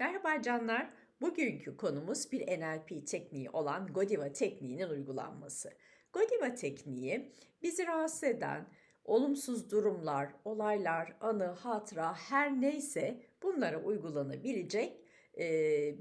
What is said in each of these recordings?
Merhaba canlar. Bugünkü konumuz bir NLP tekniği olan Godiva tekniğinin uygulanması. Godiva tekniği bizi rahatsız eden olumsuz durumlar, olaylar, anı, hatıra her neyse bunlara uygulanabilecek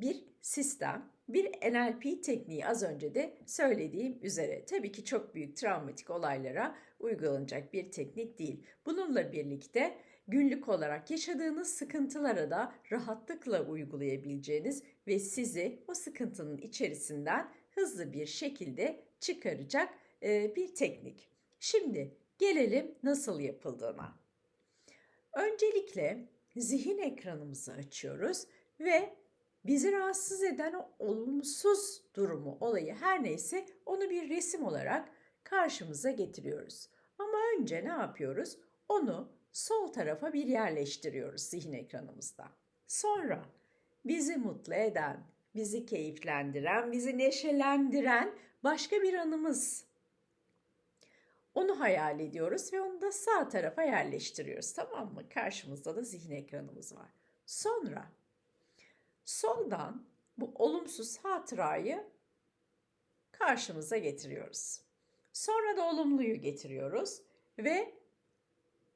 bir sistem. Bir NLP tekniği az önce de söylediğim üzere tabii ki çok büyük travmatik olaylara uygulanacak bir teknik değil. Bununla birlikte günlük olarak yaşadığınız sıkıntılara da rahatlıkla uygulayabileceğiniz ve sizi o sıkıntının içerisinden hızlı bir şekilde çıkaracak e, bir teknik. Şimdi gelelim nasıl yapıldığına. Öncelikle zihin ekranımızı açıyoruz ve bizi rahatsız eden o olumsuz durumu, olayı her neyse onu bir resim olarak karşımıza getiriyoruz. Ama önce ne yapıyoruz? Onu sol tarafa bir yerleştiriyoruz zihin ekranımızda. Sonra bizi mutlu eden, bizi keyiflendiren, bizi neşelendiren başka bir anımız. Onu hayal ediyoruz ve onu da sağ tarafa yerleştiriyoruz. Tamam mı? Karşımızda da zihin ekranımız var. Sonra soldan bu olumsuz hatırayı karşımıza getiriyoruz. Sonra da olumluyu getiriyoruz ve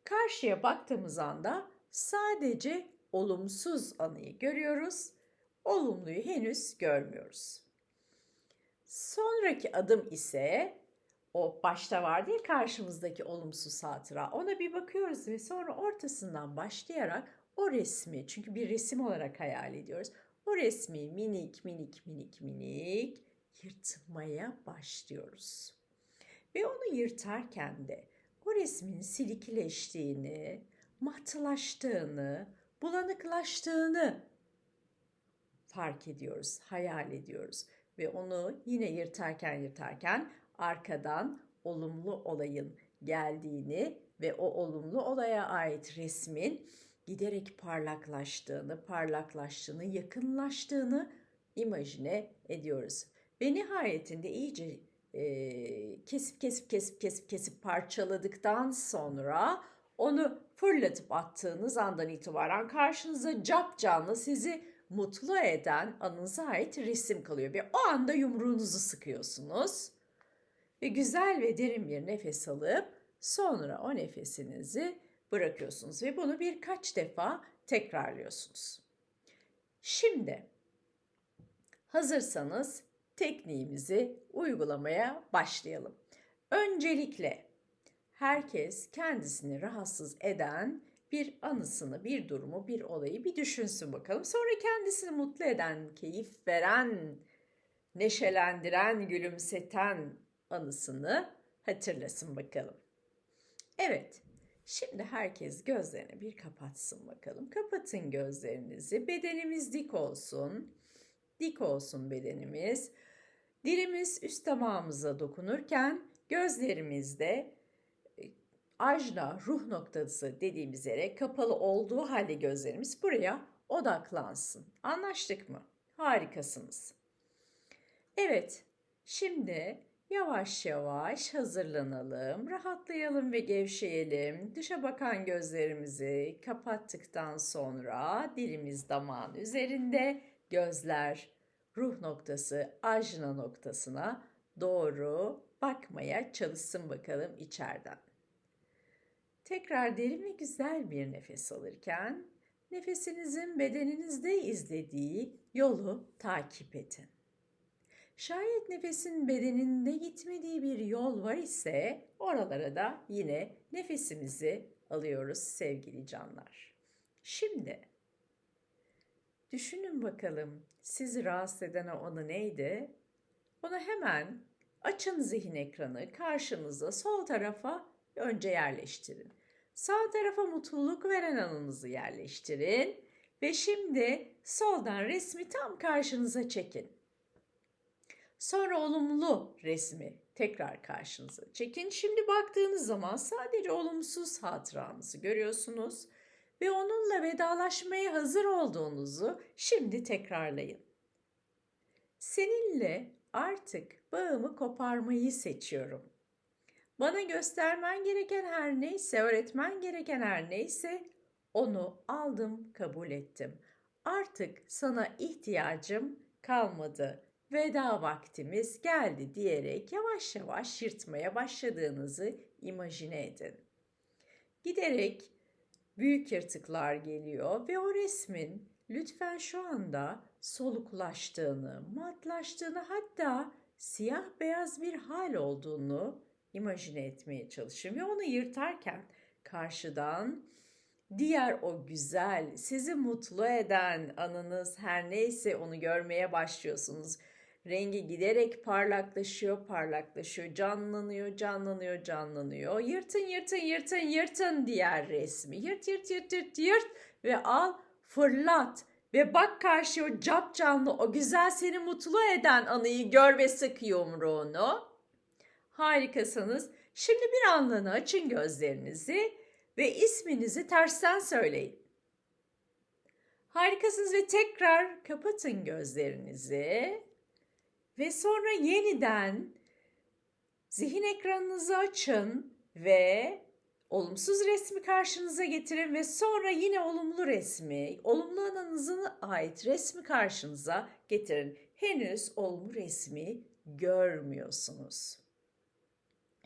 karşıya baktığımız anda sadece olumsuz anıyı görüyoruz. Olumluyu henüz görmüyoruz. Sonraki adım ise o başta vardı ya karşımızdaki olumsuz hatıra. Ona bir bakıyoruz ve sonra ortasından başlayarak o resmi çünkü bir resim olarak hayal ediyoruz. O resmi minik minik minik minik yırtmaya başlıyoruz. Ve onu yırtarken de resmin silikleştiğini, matılaştığını, bulanıklaştığını fark ediyoruz, hayal ediyoruz. Ve onu yine yırtarken yırtarken arkadan olumlu olayın geldiğini ve o olumlu olaya ait resmin giderek parlaklaştığını, parlaklaştığını, yakınlaştığını imajine ediyoruz. Ve nihayetinde iyice e, kesip kesip kesip kesip kesip parçaladıktan sonra onu fırlatıp attığınız andan itibaren karşınıza cap canlı sizi mutlu eden anınıza ait resim kalıyor. Ve o anda yumruğunuzu sıkıyorsunuz. Ve güzel ve derin bir nefes alıp sonra o nefesinizi bırakıyorsunuz. Ve bunu birkaç defa tekrarlıyorsunuz. Şimdi hazırsanız tekniğimizi uygulamaya başlayalım. Öncelikle herkes kendisini rahatsız eden bir anısını, bir durumu, bir olayı bir düşünsün bakalım. Sonra kendisini mutlu eden, keyif veren, neşelendiren, gülümseten anısını hatırlasın bakalım. Evet, şimdi herkes gözlerini bir kapatsın bakalım. Kapatın gözlerinizi, bedenimiz dik olsun. Dik olsun bedenimiz. Dilimiz üst damağımıza dokunurken gözlerimizde e, ajna ruh noktası dediğimiz yere kapalı olduğu halde gözlerimiz buraya odaklansın. Anlaştık mı? Harikasınız. Evet, şimdi yavaş yavaş hazırlanalım, rahatlayalım ve gevşeyelim. Dışa bakan gözlerimizi kapattıktan sonra dilimiz damağın üzerinde, gözler ruh noktası, ajna noktasına doğru bakmaya çalışsın bakalım içeriden. Tekrar derin ve güzel bir nefes alırken nefesinizin bedeninizde izlediği yolu takip edin. Şayet nefesin bedeninde gitmediği bir yol var ise oralara da yine nefesimizi alıyoruz sevgili canlar. Şimdi düşünün bakalım sizi rahatsız eden o anı neydi? Onu hemen açın zihin ekranı karşınıza sol tarafa önce yerleştirin. Sağ tarafa mutluluk veren anınızı yerleştirin ve şimdi soldan resmi tam karşınıza çekin. Sonra olumlu resmi tekrar karşınıza çekin. Şimdi baktığınız zaman sadece olumsuz hatıranızı görüyorsunuz ve onunla vedalaşmaya hazır olduğunuzu şimdi tekrarlayın. Seninle artık bağımı koparmayı seçiyorum. Bana göstermen gereken her neyse, öğretmen gereken her neyse onu aldım, kabul ettim. Artık sana ihtiyacım kalmadı. Veda vaktimiz geldi diyerek yavaş yavaş yırtmaya başladığınızı imajine edin. Giderek büyük yırtıklar geliyor ve o resmin lütfen şu anda soluklaştığını, matlaştığını hatta siyah beyaz bir hal olduğunu imajine etmeye çalışın ve onu yırtarken karşıdan diğer o güzel, sizi mutlu eden anınız her neyse onu görmeye başlıyorsunuz. Rengi giderek parlaklaşıyor, parlaklaşıyor, canlanıyor, canlanıyor, canlanıyor. Yırtın, yırtın, yırtın, yırtın diğer resmi. Yırt, yırt, yırt, yırt, yırt ve al, fırlat. Ve bak karşı o cap canlı, o güzel seni mutlu eden anıyı gör ve sık yumruğunu. Harikasınız. Şimdi bir anlığına açın gözlerinizi ve isminizi tersten söyleyin. Harikasınız ve tekrar kapatın gözlerinizi ve sonra yeniden zihin ekranınızı açın ve olumsuz resmi karşınıza getirin ve sonra yine olumlu resmi, olumlu anınıza ait resmi karşınıza getirin. Henüz olumlu resmi görmüyorsunuz.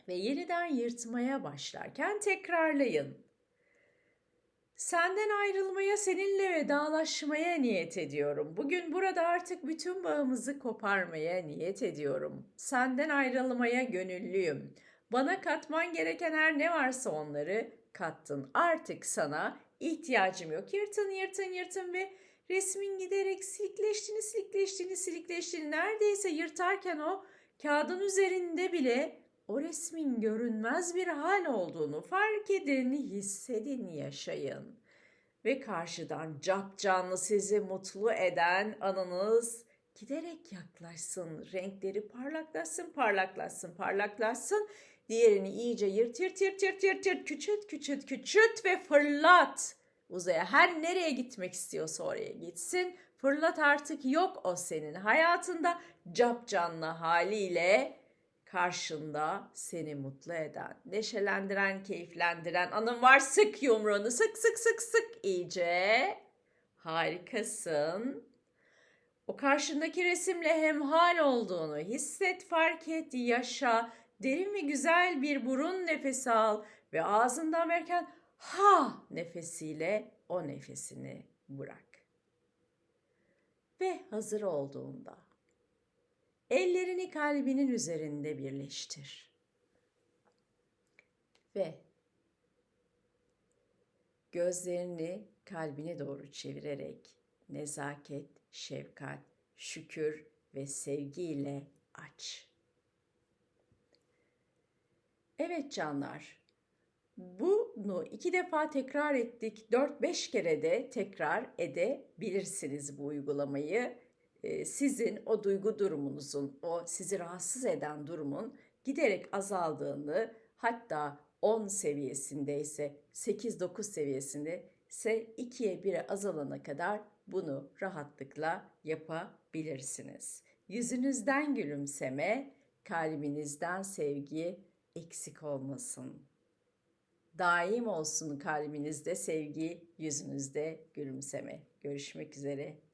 Ve yeniden yırtmaya başlarken tekrarlayın. Senden ayrılmaya, seninle vedalaşmaya niyet ediyorum. Bugün burada artık bütün bağımızı koparmaya niyet ediyorum. Senden ayrılmaya gönüllüyüm. Bana katman gereken her ne varsa onları kattın. Artık sana ihtiyacım yok. Yırtın, yırtın, yırtın ve resmin giderek silikleştiğini, silikleştiğini, silikleştiğini neredeyse yırtarken o kağıdın üzerinde bile o resmin görünmez bir hal olduğunu fark edin, hissedin, yaşayın. Ve karşıdan cap canlı sizi mutlu eden anınız giderek yaklaşsın. Renkleri parlaklaşsın, parlaklaşsın, parlaklaşsın. Diğerini iyice yırt yırt yırt yırt yırt yırt küçült küçült küçült ve fırlat. Uzaya her nereye gitmek istiyorsa oraya gitsin. Fırlat artık yok o senin hayatında cap canlı haliyle karşında seni mutlu eden, neşelendiren, keyiflendiren anın var. Sık yumruğunu sık sık sık sık iyice. Harikasın. O karşındaki resimle hemhal olduğunu hisset, fark et, yaşa. Derin ve güzel bir burun nefesi al ve ağzından verirken ha nefesiyle o nefesini bırak. Ve hazır olduğunda Ellerini kalbinin üzerinde birleştir. Ve gözlerini kalbine doğru çevirerek nezaket, şefkat, şükür ve sevgiyle aç. Evet canlar, bunu iki defa tekrar ettik. 4-5 kere de tekrar edebilirsiniz bu uygulamayı sizin o duygu durumunuzun, o sizi rahatsız eden durumun giderek azaldığını hatta 10 seviyesindeyse 8-9 seviyesinde ise 2'ye 1'e azalana kadar bunu rahatlıkla yapabilirsiniz. Yüzünüzden gülümseme, kalbinizden sevgi eksik olmasın. Daim olsun kalbinizde sevgi, yüzünüzde gülümseme. Görüşmek üzere.